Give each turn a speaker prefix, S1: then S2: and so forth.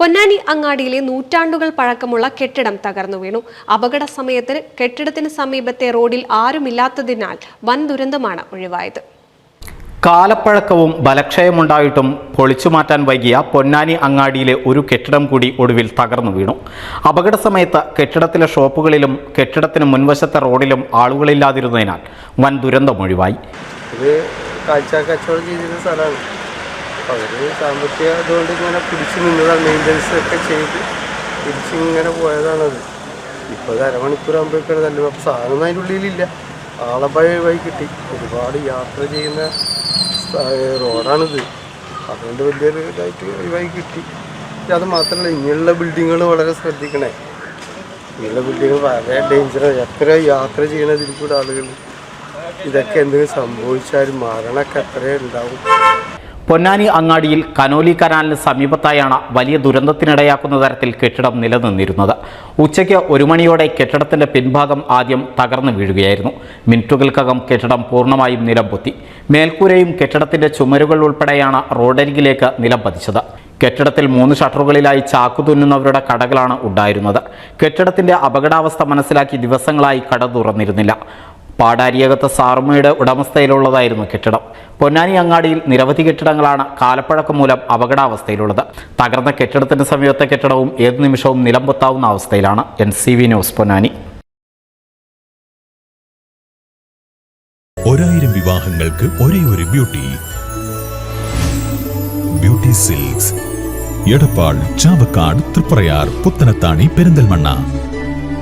S1: പൊന്നാനി അങ്ങാടിയിലെ നൂറ്റാണ്ടുകൾ പഴക്കമുള്ള കെട്ടിടം തകർന്നു വീണു. അപകട സമയത്ത് കെട്ടിടത്തിന് സമീപത്തെ റോഡിൽ ആരുമില്ലാത്തതിനാൽ വൻ ദുരന്തമാണ് ഒഴിവായത്.
S2: കാലപ്പഴക്കവും ബലക്ഷയമുണ്ടായിട്ടും പൊളിച്ചു മാറ്റാൻ വൈകിയ പൊന്നാനി അങ്ങാടിയിലെ ഒരു കെട്ടിടം കൂടി ഒടുവിൽ തകർന്നു വീണു. അപകട സമയത്ത് കെട്ടിടത്തിലെ ഷോപ്പുകളിലും കെട്ടിടത്തിന് മുൻവശത്തെ റോഡിലും ആളുകളില്ലാതിരുന്നതിനാൽ വൻ
S3: ഇത് കാഴ്ച കച്ചവടം ചെയ്തിരുന്ന സ്ഥലമാണ്. അവർ സാമ്പത്തിക അതുകൊണ്ട് ഇങ്ങനെ പിടിച്ചു നിന്നതാണ് മെയിന്റനൻസ് ഒക്കെ ചെയ്ത് പിടിച്ചിങ്ങനെ പോയതാണത് ഇപ്പോൾ അരമണിക്കൂർ ആകുമ്പോഴേക്കാണ് നല്ല അപ്പോൾ സാധനം അതിന്റെ ഉള്ളിലില്ല. ആളെ വഴി കിട്ടി. ഒരുപാട് യാത്ര ചെയ്യുന്ന റോഡാണിത്. അതുകൊണ്ട് വലിയൊരു ഇതായിട്ട് വഴി കിട്ടി. അത് മാത്രമല്ല ഇങ്ങനെയുള്ള ബിൽഡിങ്ങുകൾ വളരെ ശ്രദ്ധിക്കണേ. ഇങ്ങനെയുള്ള ബിൽഡിങ്ങുകൾ വളരെ ഡേഞ്ചറാണ് എത്ര യാത്ര ചെയ്യണതിൽ കൂടെ ആളുകൾ ഇതൊക്കെ എന്തെങ്കിലും സംഭവിച്ചാലും മരണമൊക്കെ ഉണ്ടാവും.
S2: പൊന്നാനി അങ്ങാടിയിൽ കനോലി കനാലിന് സമീപത്തായാണ് വലിയ ദുരന്തത്തിനിടയാക്കുന്ന തരത്തിൽ കെട്ടിടം നിലനിന്നിരുന്നത്. ഉച്ചയ്ക്ക് ഒരു മണിയോടെ കെട്ടിടത്തിന്റെ പിൻഭാഗം ആദ്യം തകർന്നു വീഴുകയായിരുന്നു. മിനിറ്റുകൾക്കകം കെട്ടിടം പൂർണമായും നിലം പൊത്തി മേൽക്കൂരയും കെട്ടിടത്തിന്റെ ചുമരുകൾ ഉൾപ്പെടെയാണ് റോഡരികിലേക്ക് നിലം പതിച്ചത്. കെട്ടിടത്തിൽ മൂന്ന് ഷട്ടറുകളിലായി ചാക്കു തുന്നുന്നവരുടെ കടകളാണ് ഉണ്ടായിരുന്നത്. കെട്ടിടത്തിന്റെ അപകടാവസ്ഥ മനസ്സിലാക്കി ദിവസങ്ങളായി കട തുറന്നിരുന്നില്ല. പാടാരിയകത്ത് സാർമയുടെ ഉടമസ്ഥയിലുള്ളതായിരുന്നു കെട്ടിടം. പൊന്നാനി അങ്ങാടിയിൽ നിരവധി കെട്ടിടങ്ങളാണ് കാലപ്പഴക്കം മൂലം അപകടാവസ്ഥയിലുള്ളത്. തകർന്ന കെട്ടിടത്തിന് സമീപത്തെ കെട്ടിടവും ഏത് നിമിഷവും നിലംപൊത്താവുന്ന അവസ്ഥയിലാണ് N C V news Ponnani.
S4: ഒരായിരം വിവാഹങ്ങൾക്ക് ഒരേ ഒരു beauty. Beauty silks. Edappal Chavakkad Triprayar Puthanathani Perinthalmanna.